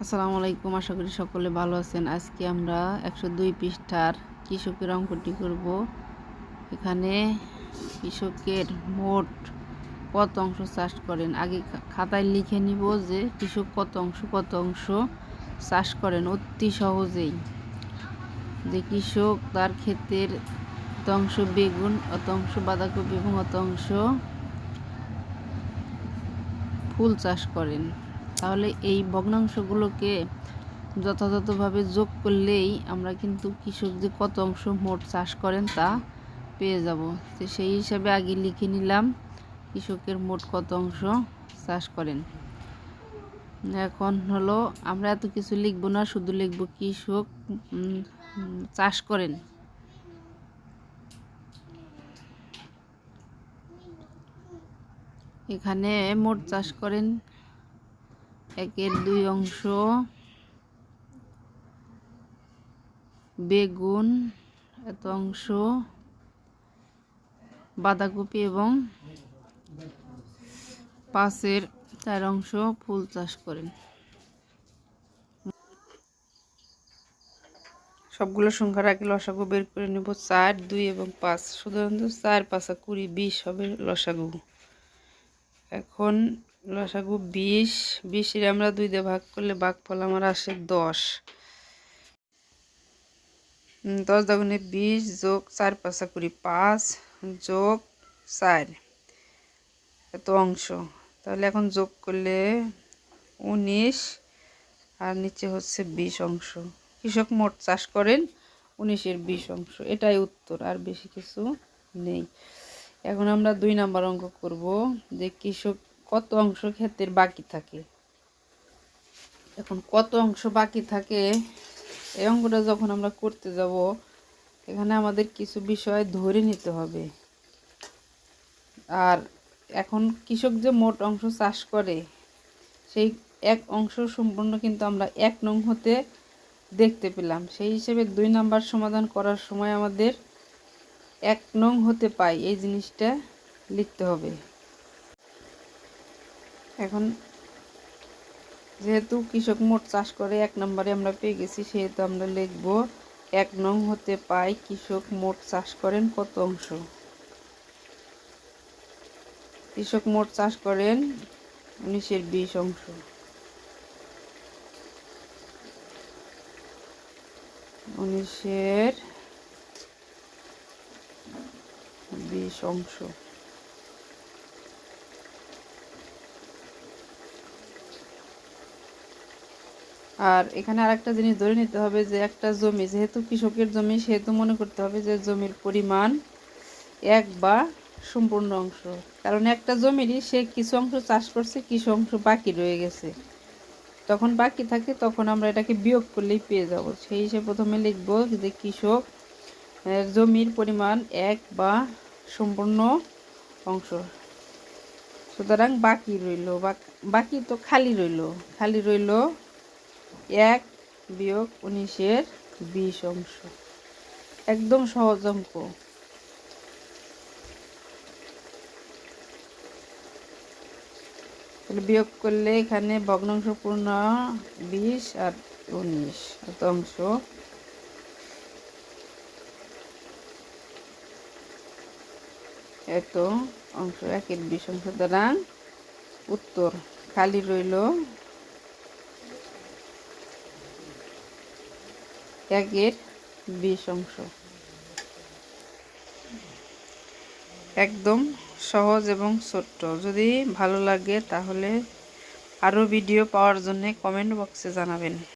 আসসালামু আলাইকুম, আশা করি সকলে ভালো আছেন। আজকে আমরা একশো দুই পৃষ্ঠার কৃষকের অঙ্কটি করব। এখানে কৃষকের মোট কত অংশ চাষ করেন? আগে খাতায় লিখে নিব যে কৃষক কত অংশ কত অংশ চাষ করেন। অতি সহজেই। যে কৃষক তার ক্ষেতের অত অংশ বেগুন অত অংশ বাঁধাকপি এবং অত অংশ ফুল চাষ করেন। তাহলে এই ভগ্নাংশগুলোকে যথাযথভাবে যোগ করলেই আমরা কিন্তু কৃষক যে কত অংশ মোট চাষ করেন তা পেয়ে যাব। তো সেই হিসাবে আগে লিখে নিলাম কৃষকের মোট কত অংশ চাষ করেন। এখন হলো আমরা এত কিছু লিখব না, শুধু লিখব কৃষক চাষ করেন। এখানে মোট চাষ করেন একের দুই অংশ। বেগুন, এত অংশ। বাঁধাকপি এবং পাশের চার অংশ ফুল চাষ করেন। সবগুলো সংখ্যা রাখি লসাগু, বের করে নেব চার, দুই এবং পাঁচ। সাধারণত চার, পাঁচা কুড়ি, বিশ হবে লসাগু। এখন লসাগু বিশ, বিশের আমরা দুই দিয়ে ভাগ করলে ভাগফল আমার আসে দশ। দশ দাগুনে বিশ যোগ চার পাঁচা কুড়ি পাঁচ যোগ চার, এত অংশ। তাহলে এখন যোগ করলে উনিশ আর নিচে হচ্ছে বিশ অংশ। কৃষক মোট চাষ করেন উনিশের বিশ অংশ। এটাই উত্তর, আর বেশি কিছু নেই। এখন আমরা দুই নাম্বার অঙ্ক করব যে কৃষক কত অংশ ক্ষেতের বাকি থাকে? এখন কত অংশ বাকি থাকে? এই অঙ্কটা যখন আমরা করতে যাব, এখানে আমাদের কিছু বিষয় ধরে নিতে হবে। আর এখন কৃষক যে মোট অংশ চাষ করে, সেই এক অংশ সম্পূর্ণ কিন্তু আমরা এক নং হতে দেখতে পেলাম। সেই হিসেবে দুই নাম্বার সমাধান করার সময় আমাদের এক নং হতে পাই। এই জিনিসটা লিখতে হবে। এখন যেহেতু কৃষক মোট চাষ করে, এক নম্বরে আমরা পেয়ে গেছি, সেহেতু আমরা লিখব এক নং হতে পাই কৃষক মোট চাষ করেন কত অংশ? কৃষক মোট চাষ করেন উনিশের বিশ অংশ। উনিশের বিশ অংশ। আর এখানে আরেকটা জিনিস ধরে নিতে হবে যে একটা জমি, যেহেতু কৃষকের জমি, সেহেতু মনে করতে হবে যে জমির পরিমাণ এক বা সম্পূর্ণ অংশ। কারণ একটা জমিরই সে কিছু অংশ চাষ করছে, কিছু অংশ বাকি রয়ে গেছে। তখন বাকি থাকে, তখন আমরা এটাকে বিয়োগ করলেই পেয়ে যাব। সেই হিসেবে প্রথমে লিখব যে কৃষক জমির পরিমাণ এক বা সম্পূর্ণ অংশ। সুতরাং বাকি রইল বাকি তো খালি রইল খালি রইল এক বিয়োগ উনিশের বিশ অংশ। একদম সহজ অঙ্ক। বিয়োগ করলে এখানে ভগ্নাংশ পূর্ণ বিশ আর উনিশ, এত অংশ। এত অংশ, একের বিশ অংশ। দ্বারা উত্তর খালি রইল একের বিশ অংশ। একদম সহজ এবং ছোট্ট। যদি ভালো লাগে তাহলে আরও ভিডিও পাওয়ার জন্য কমেন্ট বক্সে জানাবেন।